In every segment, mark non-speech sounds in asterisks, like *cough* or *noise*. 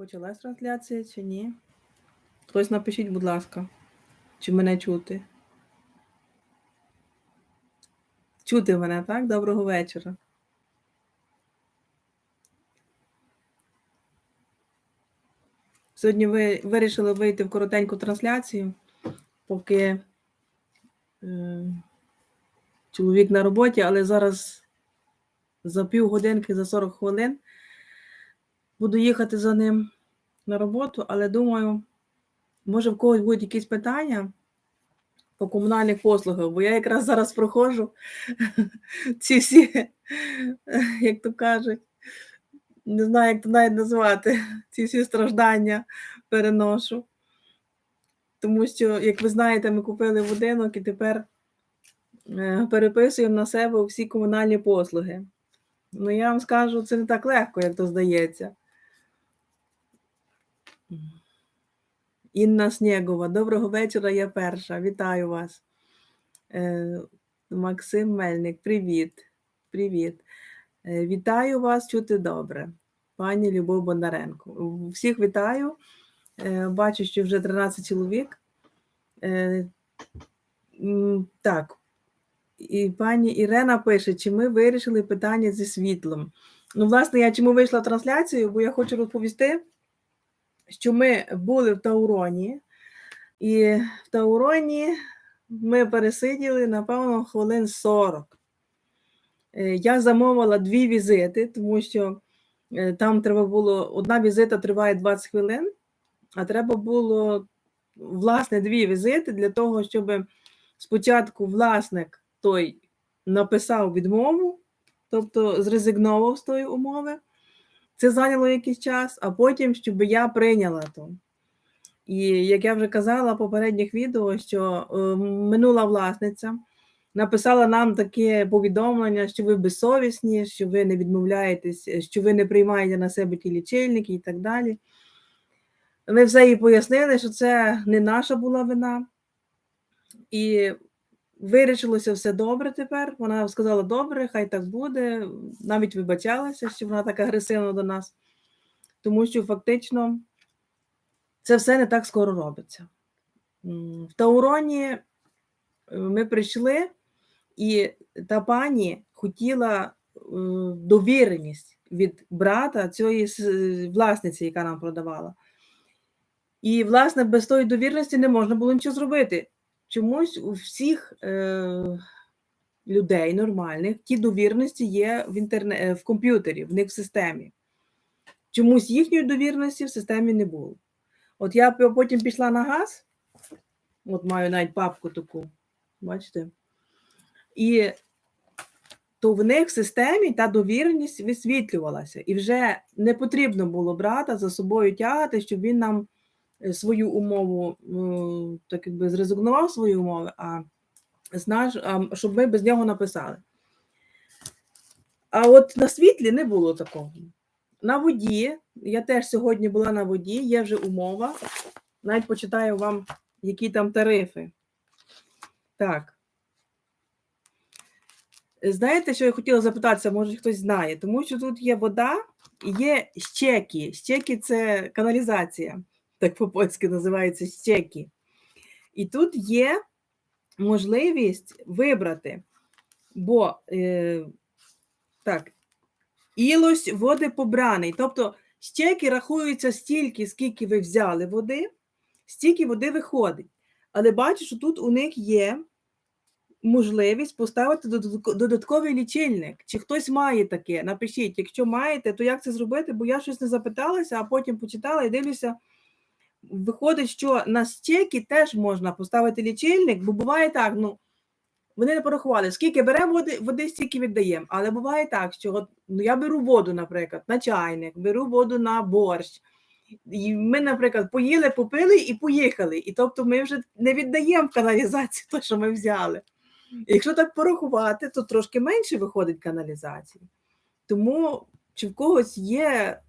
Почалась трансляція чи ні? Хтось напишіть, будь ласка, чи мене чути. Чути мене, так? Доброго вечора. Сьогодні ви вирішили вийти в коротеньку трансляцію, поки е, чоловік на роботі, але зараз за півгодинки, за 40 хвилин буду їхати за ним на роботу, але думаю, може в когось будуть якісь питання по комунальних послугах, бо я якраз зараз проходжу *laughs* ці всі, *laughs* як то кажуть, не знаю, як то навіть назвати, *laughs* ці всі страждання переношу. Тому що, як ви знаєте, ми купили будинок і тепер е, переписуємо на себе всі комунальні послуги. Ну, я вам скажу, це не так легко, як то здається. Інна Снєгова, доброго вечора, я перша. Вітаю вас. Е, Максим Мельник, привіт. Привіт. Е, Вітаю вас, чути добре. Пані Любов Бондаренко. Всіх вітаю. Е, Бачу, що вже 13 чоловік. Так. І пані Ірена пише, чи ми вирішили питання зі світлом. Ну, власне, я чому вийшла в трансляцію, бо я хочу розповісти, що ми були в Тауроні, і в Тауроні ми пересиділи, напевно, хвилин 40. Е, Я замовила дві візити, тому що е, там треба було одна візита триває 20 хвилин, а треба було власне дві візити для того, щоб спочатку власник той написав відмову, тобто зрезигнував з тої умови. Це зайняло якийсь час, а потім, щоб я прийняла то. І як я вже казала в попередніх відео, що е, минула власниця написала нам таке повідомлення, що ви безсовісні, що ви не відмовляєтесь, що ви не приймаєте на себе ті лічильники і так далі. Ми все їй пояснили, що це не наша була вина. І вирішилося все добре тепер. Вона сказала, добре, хай так буде. Навіть вибачалася, що вона так агресивна до нас, тому що фактично це все не так скоро робиться. В Тауроні е, ми прийшли, і та пані хотіла е, довіреність від брата цієї власниці, яка нам продавала. І, власне, без тої довірності не можна було нічого зробити. Чомусь у всіх е, людей нормальних ті довірності є в, інтерне... в комп'ютері, в них в системі. Чомусь їхньої довірності в системі не було. От я потім пішла на газ, от маю навіть папку таку, бачите? І то в них в системі та довіреність висвітлювалася. І вже не потрібно було брата за собою тягати, щоб він нам е, свою умову, е, так якби зрезигнував свої умови, а, знаш, щоб ми без нього написали. А от на світлі не було такого. На воді, я теж сьогодні була на воді, є вже умова. Навіть почитаю вам, які там тарифи. Так. Знаєте, що я хотіла запитатися, може хтось знає, тому що тут є вода є щеки. Щеки це каналізація, так по-польськи називається щеки. І тут є можливість вибрати, бо е, так, ілось води побраний. Тобто щеки рахуються стільки, скільки ви взяли води, стільки води виходить. Але бачу, що тут у них є можливість поставити додатковий лічильник. Чи хтось має таке? Напишіть, якщо маєте, то як це зробити? Бо я щось не запиталася, а потім почитала і дивлюся. Виходить, що на стеки теж можна поставити лічильник, бо буває так, ну вони не порахували, скільки беремо води, води стільки віддаємо. Але буває так, що от, ну, я беру воду, наприклад, на чайник, беру воду на борщ. І ми, наприклад, поїли, попили і поїхали. І тобто ми вже не віддаємо в каналізацію те, що ми взяли. Якщо так порахувати, то трошки менше виходить каналізації. Тому чи в когось є,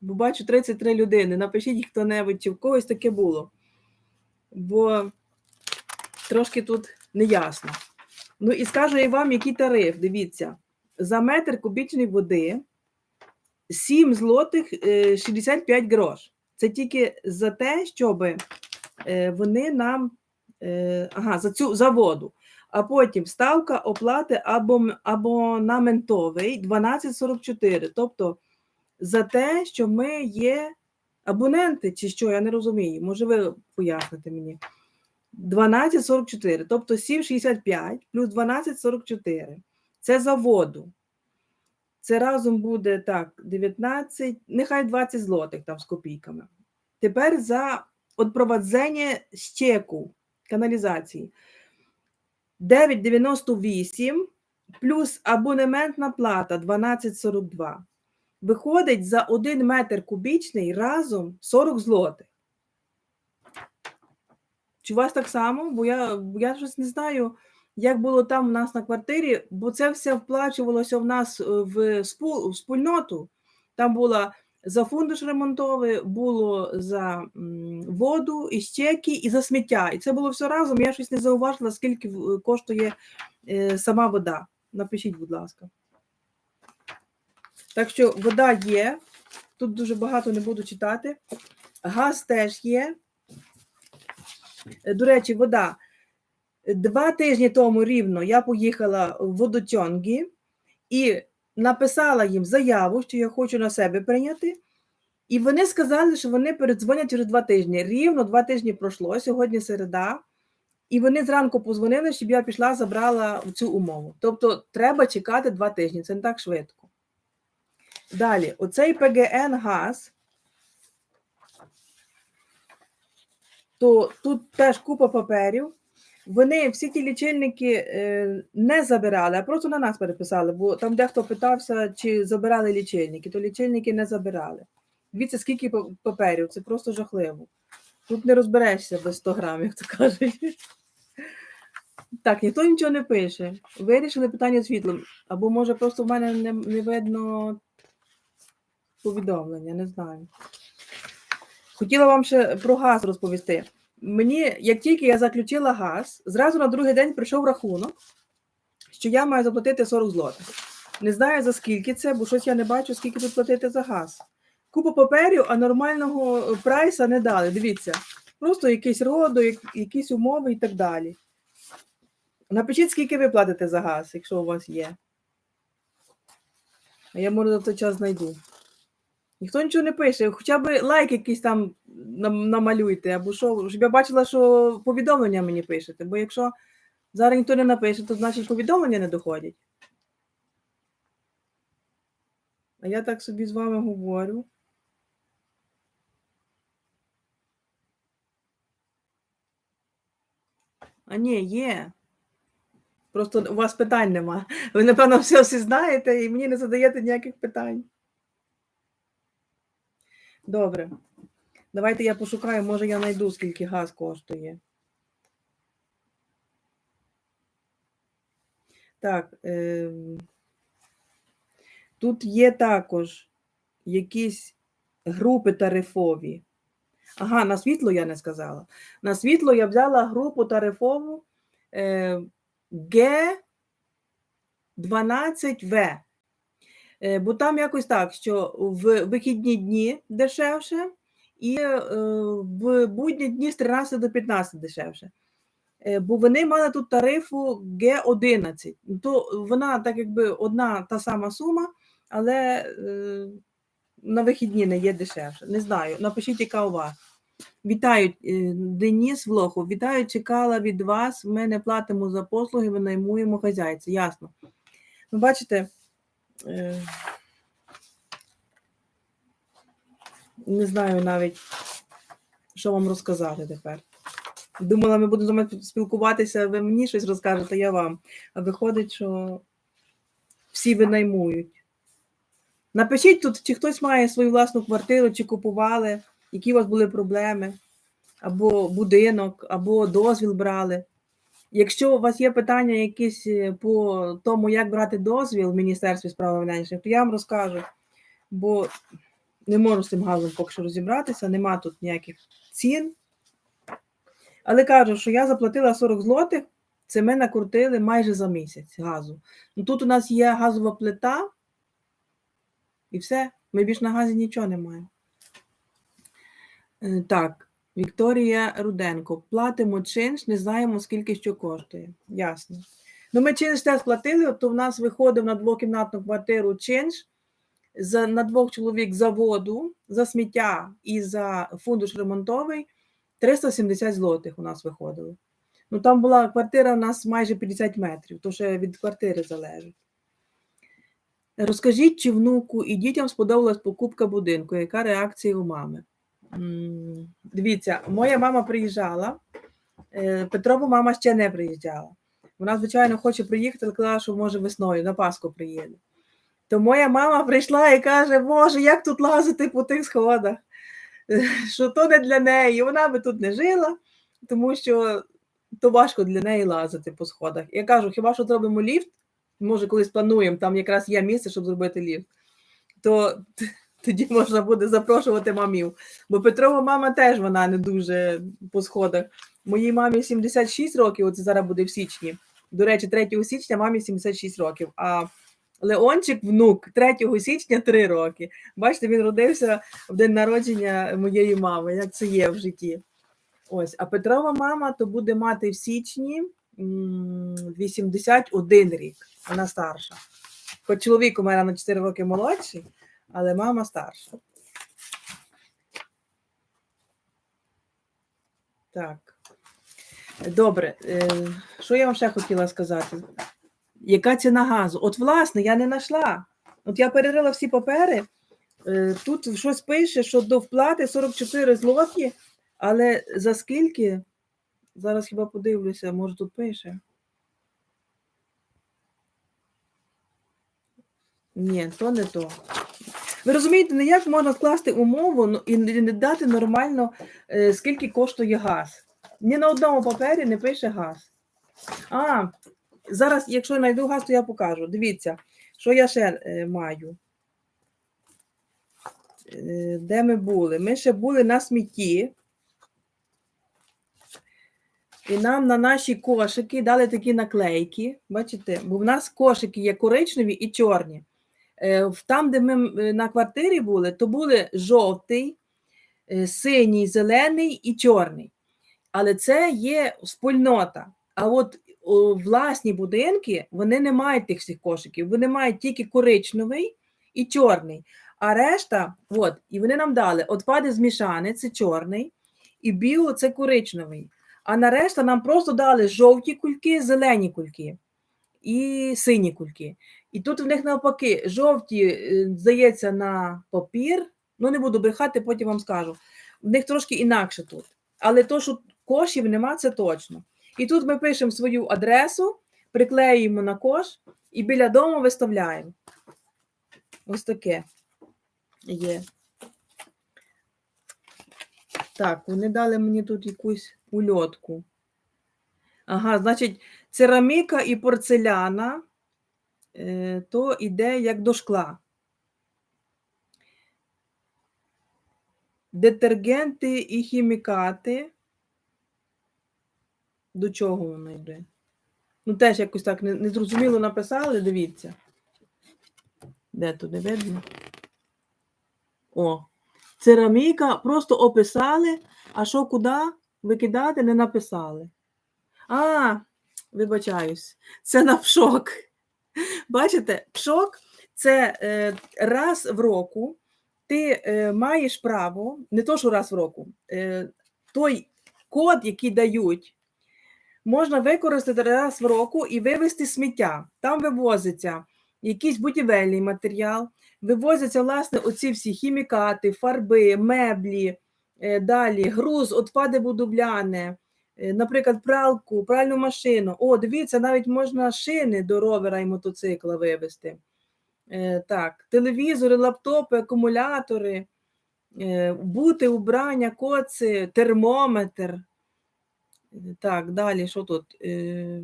бо бачу 33 людини, напишіть хто-небудь, чи в когось таке було. Бо трошки тут неясно. Ну і скажу я вам, який тариф. Дивіться, за метр кубічної води 7 злотих е, 65 грош. Це тільки за те, щоб вони нам е, ага, за цю за воду. А потім ставка оплати або, абонаментовий 12,44. Тобто за те, що ми є абоненти, чи що, я не розумію. Може, ви поясните мені. 12,44, тобто 7,65 плюс 12,44. Це за воду. Це разом буде так, 19, нехай 20 злотих там з копійками. Тепер за відпровадження стеку каналізації. 9,98 плюс абонементна плата 12,42. Виходить за 1 метр кубічний разом 40 злотих. Чи у вас так само? Бо я я щось не знаю, як було там у нас на квартирі, бо це все вплачувалося в нас е, в, спул, в спільноту. Там була за фундуш ремонтовий, було за воду, і щеки, і за сміття. І це було все разом. Я щось не зауважила, скільки коштує е, сама вода. Напишіть, будь ласка. Так що вода є. Тут дуже багато не буду читати. Газ теж є. Е, До речі, вода. Два тижні тому рівно я поїхала в водотьонги і написала їм заяву, що я хочу на себе прийняти. І вони сказали, що вони передзвонять через два тижні. Рівно два тижні пройшло, сьогодні середа. І вони зранку позвонили, щоб я пішла, забрала цю умову. Тобто треба чекати два тижні, це не так швидко. Далі, оцей ПГН газ, то тут теж купа паперів. Вони всі ті лічильники е, не забирали, а просто на нас переписали, бо там дехто питався, чи забирали лічильники, то лічильники не забирали. Дивіться, скільки паперів, це просто жахливо. Тут не розберешся без 100 грамів, як то кажуть. Так, ніхто нічого не пише. Вирішили питання світлом. Або може просто в мене не, не видно повідомлення, не знаю. Хотіла вам ще про газ розповісти. Мені, як тільки я заключила газ, зразу на другий день прийшов рахунок, що я маю заплатити 40 злотих. Не знаю за скільки це, бо щось я не бачу, скільки тут платити за газ. Купа паперів, а нормального прайса не дали. Дивіться, просто якийсь роду, як- якісь умови і так далі. Напишіть, скільки ви платите за газ, якщо у вас є. А я, може, за той час знайду. Ніхто нічого не пише, хоча б лайк якийсь там намалюйте, або що, щоб я бачила, що повідомлення мені пишете. Бо якщо зараз ніхто не напише, то значить повідомлення не доходять. А я так собі з вами говорю. А ні, є. Просто у вас питань нема. Ви, напевно, все всі знаєте і мені не задаєте ніяких питань. Добре. Давайте я пошукаю, може я знайду, скільки газ коштує. Так. Е... Тут є також якісь групи тарифові. Ага, на світло я не сказала. На світло я взяла групу тарифову е, Г12В. Е, бо там якось так, що в вихідні дні дешевше, і е, в будні дні з 13 до 15 дешевше. Е, бо вони мали тут тарифу Г11. Ну, То вона так якби одна та сама сума, але на вихідні не є дешевше. Не знаю. Напишіть, яка у вас. Вітаю, Деніс Влохов. Вітаю, чекала від вас. Ми не платимо за послуги, винаймуємо хазяйці. Ясно. Ну, бачите, не знаю навіть, що вам розказати тепер. Думала, ми будемо з вами спілкуватися, ви мені щось розкажете, я вам. А виходить, що всі винаймують. Напишіть тут, чи хтось має свою власну квартиру, чи купували, які у вас були проблеми, або будинок, або дозвіл брали. Якщо у вас є питання якісь е, по тому, як брати дозвіл в Міністерстві справ внутрішніх, то я вам розкажу, бо не можу з цим газом поки що розібратися, нема тут ніяких цін. Але кажу, що я заплатила 40 злотих, це ми накрутили майже за місяць газу. Ну, тут у нас є газова плита, і все. Ми більш на газі нічого не маємо. Е, Так, Вікторія Руденко. Платимо чинш, не знаємо, скільки що коштує. Ясно. Ну, ми чинш теж платили, то в нас виходив на двокімнатну квартиру чинш за, на двох чоловік за воду, за сміття і за фундуш ремонтовий 370 злотих у нас виходило. Ну, там була квартира у нас майже 50 метрів, то ще від квартири залежить. Розкажіть, чи внуку і дітям сподобалась покупка будинку? Яка реакція у мами? Дивіться, моя мама приїжджала, е, Петрова мама ще не приїжджала. Вона, звичайно, хоче приїхати, але казала, що може весною на Пасху приїде. То моя мама прийшла і каже: Боже, як тут лазити по тих сходах? *laughs* Що то не для неї. Вона би тут не жила, тому що то важко для неї лазити по сходах. Я кажу, хіба що зробимо ліфт? Може, колись плануємо, там якраз є місце, щоб зробити ліфт, то тоді можна буде запрошувати мамів. Бо Петрова мама теж вона не дуже по сходах. Моїй мамі 76 років, оце зараз буде в січні. До речі, 3 січня мамі 76 років. А Леончик, внук, 3 січня 3 роки. Бачите, він родився в день народження моєї мами, як це є в житті. Ось, а Петрова мама то буде мати в січні 81 рік. Вона старша. Хоч чоловік у мене на 4 роки молодший, але мама старша. Так. Добре. Е, що я вам ще хотіла сказати? Яка ціна газу? От, власне, я не знайшла. От я перерила всі папери. Е, Тут щось пише, що до вплати 44 злоті, але за скільки? Зараз хіба подивлюся, може тут пише. Ні, то не то. Ви розумієте, не як можна скласти умову ну, і не дати нормально, е, скільки коштує газ. Ні на одному папері не пише газ. А, зараз, якщо я знайду газ, то я покажу. Дивіться, що я ще е, маю. Е, де ми були? Ми ще були на смітті. І нам на наші кошики дали такі наклейки. Бачите, бо в нас кошики є коричневі і чорні. Е, Там, де ми е, на квартирі були, то були жовтий, е, синій, зелений і чорний. Але це є спільнота. А от власні будинки вони не мають тих всіх кошиків, вони мають тільки коричневий і чорний. А решта, от, і вони нам дали отпади змішані, це чорний, і біо це коричневий. А на решта нам просто дали жовті кульки, зелені кульки і сині кульки. І тут в них навпаки, жовті, е, здається, на папір. Ну, не буду брехати, потім вам скажу. В них трошки інакше тут. Але то, що кошів нема, це точно. І тут ми пишемо свою адресу, приклеюємо на кош і біля дому виставляємо. Ось таке є. Так, вони дали мені тут якусь ульотку. Ага, значить, цераміка і порцеляна е, то йде як до шкла. Детергенти і хімікати. До чого воно йде? Ну, теж якось так незрозуміло написали, дивіться. Де тут не видно? О, цераміка просто описали, а що куди викидати, не написали. А, вибачаюсь, це на пшок. Бачите, пшок це е, раз в року ти е, маєш право, не то, що раз в року, е, той код, який дають, можна використати раз в року і вивезти сміття. Там вивозиться якийсь будівельний матеріал, вивозяться, власне, оці всі хімікати, фарби, меблі, далі груз, отпади будівляне, е, наприклад, пралку, пральну машину. О, дивіться, навіть можна шини до ровера і мотоцикла вивезти. Е, Так, телевізори, лаптопи, акумулятори, е, бути, убрання, коци, термометр. Е, Так, далі, що тут? Е,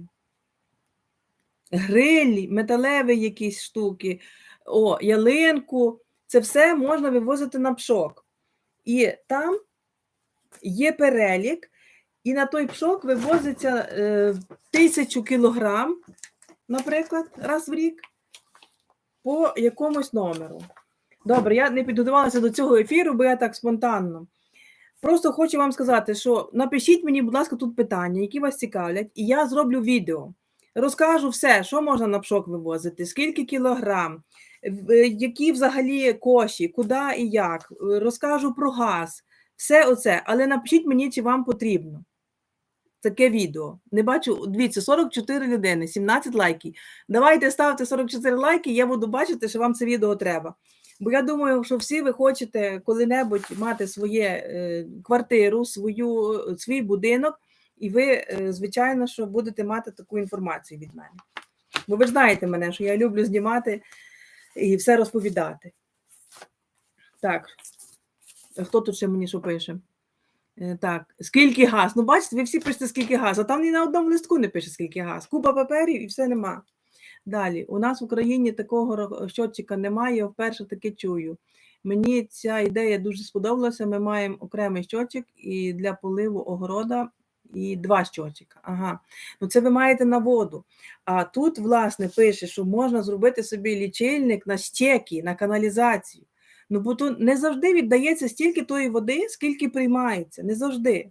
Гриль, металеві якісь штуки, о, ялинку. Це все можна вивозити на пшок. І там є перелік, і на той пшок вивозиться е, тисячу кілограм, наприклад, раз в рік, по якомусь номеру. Добре, я не підготувалася до цього ефіру, бо я так спонтанно. Просто хочу вам сказати, що напишіть мені, будь ласка, тут питання, які вас цікавлять, і я зроблю відео. Розкажу все, що можна на пшок вивозити, скільки кілограм, е, які взагалі коші, куди і як. Розкажу про газ, все оце. Але напишіть мені, чи вам потрібно таке відео. Не бачу, дивіться, 44 людини, 17 лайків. Давайте ставте 44 лайки, я буду бачити, що вам це відео треба. Бо я думаю, що всі ви хочете коли-небудь мати своє е, квартиру, свою, свій будинок, і ви, е, звичайно, що будете мати таку інформацію від мене. Бо ви ж знаєте мене, що я люблю знімати і все розповідати. Так, хто тут ще мені що пише? Е, Так, скільки газ? Ну, бачите, ви всі пишете, скільки газ, а там ні на одному листку не пише, скільки газ. Купа паперів і все нема. Далі, у нас в Україні такого щотчика немає, я вперше таки чую. Мені ця ідея дуже сподобалася. Ми маємо окремий щотчик і для поливу огорода, і два щотчика. Ага. Ну це ви маєте на воду. А тут, власне, пише, що можна зробити собі лічильник на стеки, на каналізацію. Ну, бо то не завжди віддається стільки тої води, скільки приймається. Не завжди.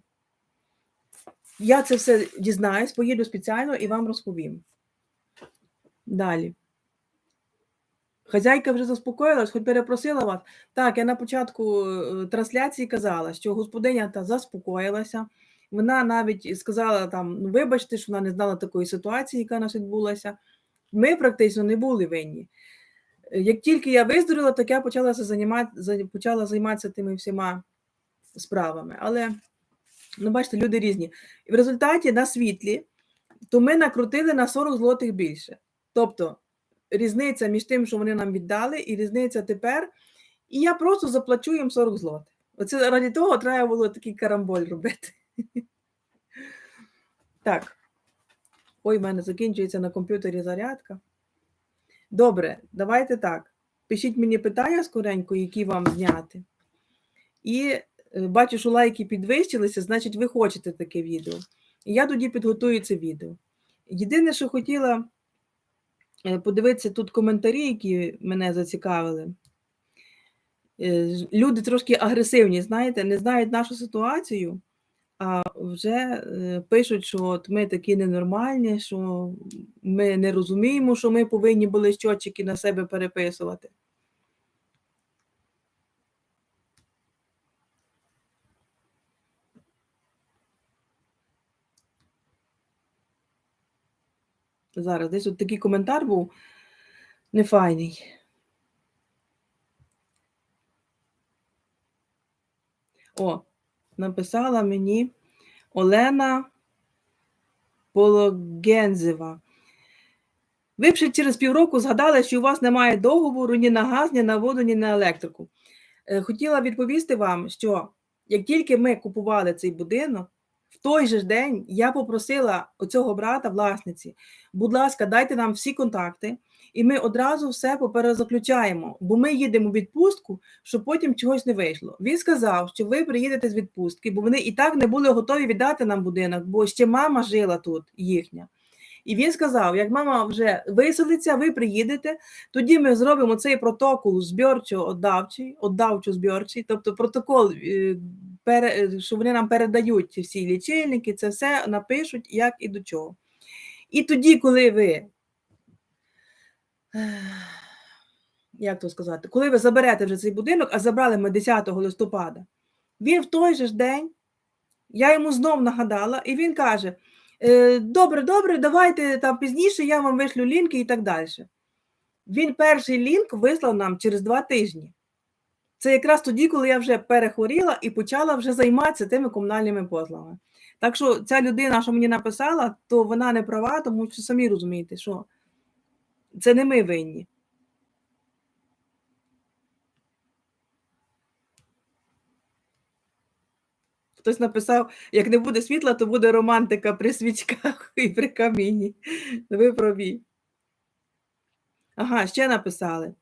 Я це все дізнаюсь, поїду спеціально і вам розповім. Далі. Хазяйка вже заспокоїлась, хоч перепросила вас. Так, я на початку е, трансляції казала, що господиня та заспокоїлася. Вона навіть сказала там: ну, вибачте, що вона не знала такої ситуації, яка нас відбулася. Ми практично не були винні. Як тільки я виздоровіла, так я почала займати, почала займатися тими всіма справами. Але, ну, бачите, люди різні. І в результаті на світлі, то ми накрутили на 40 злотих більше. Тобто різниця між тим, що вони нам віддали, і різниця тепер. І я просто заплачу їм 40 злотих. Оце раді того треба було такий карамболь робити. *laughs* Так. Ой, в мене закінчується на комп'ютері зарядка. Добре, давайте так. Пишіть мені питання скоренько, які вам зняти. І е, бачу, що лайки підвищилися, значить, ви хочете таке відео. І я тоді підготую це відео. Єдине, що хотіла е, подивитися тут коментарі, які мене зацікавили. Е, Люди трошки агресивні, знаєте, не знають нашу ситуацію, а вже е, пишуть, що от ми такі ненормальні, що ми не розуміємо, що ми повинні були щотчики на себе переписувати. Зараз десь от такий коментар був нефайний. О, написала мені Олена Пологензева. Ви ще через півроку згадали, що у вас немає договору ні на газ, ні на воду, ні на електрику. Е, Хотіла відповісти вам, що як тільки ми купували цей будинок, в той же день я попросила оцього брата, власниці, будь ласка, дайте нам всі контакти, і ми одразу все поперезаключаємо, бо ми їдемо у відпустку, щоб потім чогось не вийшло. Він сказав, що ви приїдете з відпустки, бо вони і так не були готові віддати нам будинок, бо ще мама жила тут їхня. І він сказав: як мама вже виселиться, ви приїдете, тоді ми зробимо цей протокол збірчо-отдавчий, отдавчо-збірчий, тобто протокол, е, е, що вони нам передають всі лічильники, це все напишуть, як і до чого. І тоді, коли ви, як то сказати, коли ви заберете вже цей будинок, а забрали ми 10 листопада, він в той же ж день, я йому знов нагадала, і він каже: «Е, Добре, добре, давайте там пізніше я вам вишлю лінки і так далі. Він перший лінк вислав нам через два тижні. Це якраз тоді, коли я вже перехворіла і почала вже займатися тими комунальними послугами. Так що ця людина, що мені написала, то вона не права, тому що самі розумієте, що це не ми винні. Хтось написав: як не буде світла, то буде романтика при свічках *laughs* і при каміні. Ви праві. Ага, ще написали,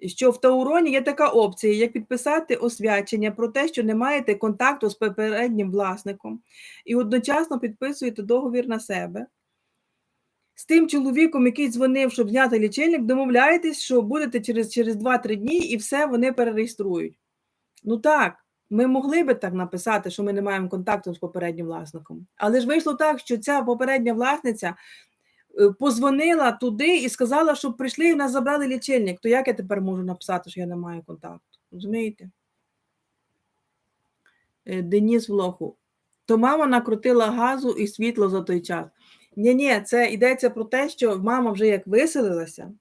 що в Тауроні є така опція, як підписати освячення про те, що не маєте контакту з попереднім власником, і одночасно підписуєте договір на себе. З тим чоловіком, який дзвонив, щоб зняти лічильник, домовляєтесь, що будете через, через 2-3 дні і все вони перереєструють. Ну так, ми могли би так написати, що ми не маємо контакту з попереднім власником. Але ж вийшло так, що ця попередня власниця е, позвонила туди і сказала, щоб прийшли і в нас забрали лічильник. То як я тепер можу написати, що я не маю контакту? Розумієте? Е, Деніс Влоху. То мама накрутила газу і світло за той час. Ні, ні, це йдеться про те, що мама вже як виселилася,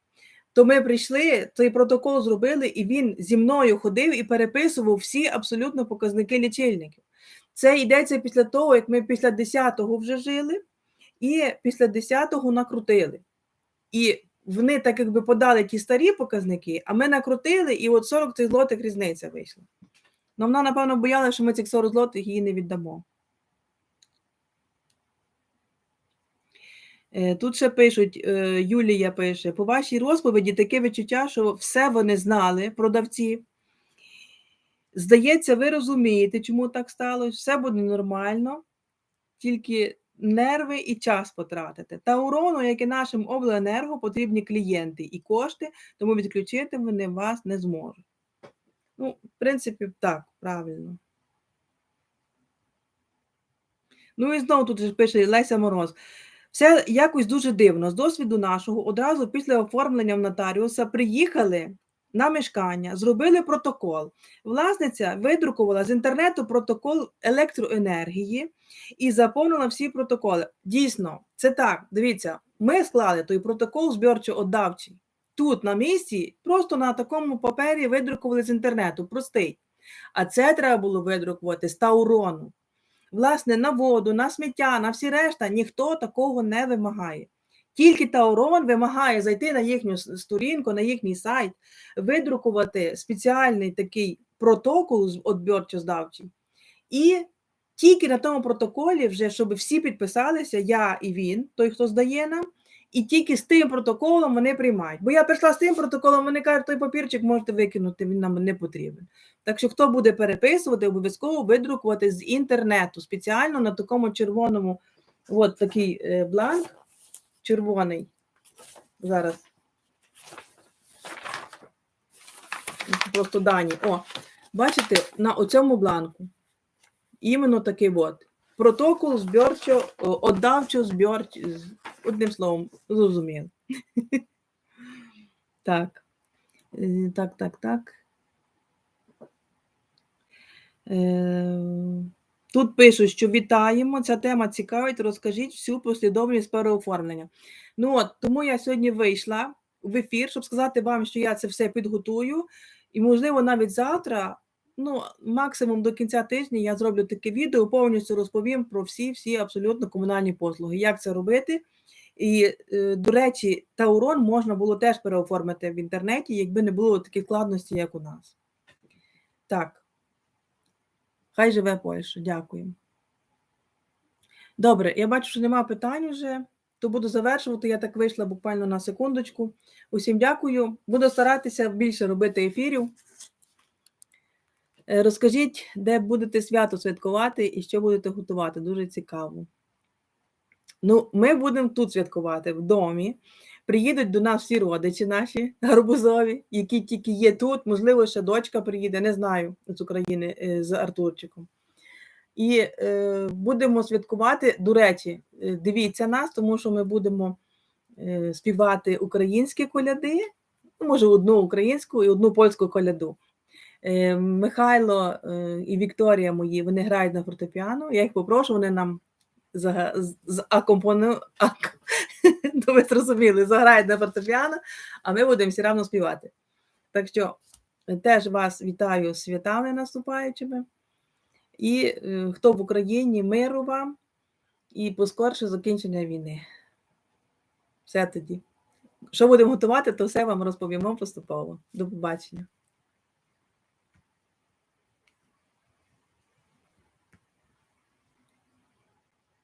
то ми прийшли, цей протокол зробили, і він зі мною ходив і переписував всі абсолютно показники лічильників. Це йдеться після того, як ми після 10-го вже жили, і після 10-го накрутили. І вони так якби подали ті старі показники, а ми накрутили, і от 40 цих злотих різниця вийшла. Ну, вона, напевно, боялася, що ми цих 40 злотих їй не віддамо. Тут ще пишуть, е, Юлія пише, по вашій розповіді таке відчуття, що все вони знали, продавці. Здається, ви розумієте, чому так сталося, все буде нормально, тільки нерви і час потратите. Та урону, як і нашим обленерго, потрібні клієнти і кошти, тому відключити вони вас не зможуть. Ну, в принципі, так, правильно. Ну і знову тут пише Леся Мороз. Все якось дуже дивно. З досвіду нашого одразу після оформлення в нотаріуса приїхали на мешкання, зробили протокол. Власниця видрукувала з інтернету протокол електроенергії і заповнила всі протоколи. Дійсно, це так. Дивіться, ми склали той протокол збірчо-отдавчий. Тут на місці, просто на такому папері видрукували з інтернету, простий. А це треба було видрукувати з таурону. Власне, на воду, на сміття, на всі решта ніхто такого не вимагає. Тільки Таурон вимагає зайти на їхню сторінку, на їхній сайт, видрукувати спеціальний такий протокол з- відбірчо-здавчий. І тільки на тому протоколі, вже щоб всі підписалися, я і він, той, хто здає нам, і тільки з тим протоколом вони приймають. Бо я прийшла з тим протоколом, вони кажуть, той папірчик можете викинути, він нам не потрібен. Так що, хто буде переписувати, обов'язково видрукувати з інтернету спеціально на такому червоному, от такий е, бланк червоний. Зараз. Просто дані. О, бачите, на оцьому бланку. Іменно такий от. Протокол збірчо, отдавчо збірчо, одним словом, зрозуміло. *laughs* Так. Е, Так, так, так. Е, Тут пишуть, що вітаємо, ця тема цікавить, розкажіть всю послідовність переоформлення. Ну от, тому я сьогодні вийшла в ефір, щоб сказати вам, що я це все підготую, і, можливо, навіть завтра, ну, максимум до кінця тижня, я зроблю таке відео, повністю розповім про всі всі абсолютно комунальні послуги, як це робити. І, е, до речі, Таурон можна було теж переоформити в інтернеті, якби не було таких складностей, як у нас. Так. Хай живе Польща. Дякую. Добре, я бачу, що немає питань вже, то буду завершувати. Я так вийшла буквально на секундочку. Усім дякую. Буду старатися більше робити ефірів. Е, Розкажіть, де будете свято святкувати і що будете готувати. Дуже цікаво. Ну, ми будемо тут святкувати в домі. Приїдуть до нас всі родичі наші гарбузові, які тільки є тут. Можливо, ще дочка приїде, не знаю, з України е, з Артурчиком. І е, будемо святкувати. До речі, е, дивіться нас, тому що ми будемо е, співати українські коляди, ну, може, одну українську і одну польську коляду. Е, Михайло е, і Вікторія мої вони грають на фортепіано. Я їх попрошу, вони нам за, з- з акомпону, ак, *laughs* ну, ви зрозуміли, заграють на фортепіано, а ми будемо все одно співати. Так що е, теж вас вітаю святами наступаючими. І хто в Україні, миру вам і поскорше закінчення війни. Все тоді. Що будемо готувати, то все вам розповімо поступово. До побачення.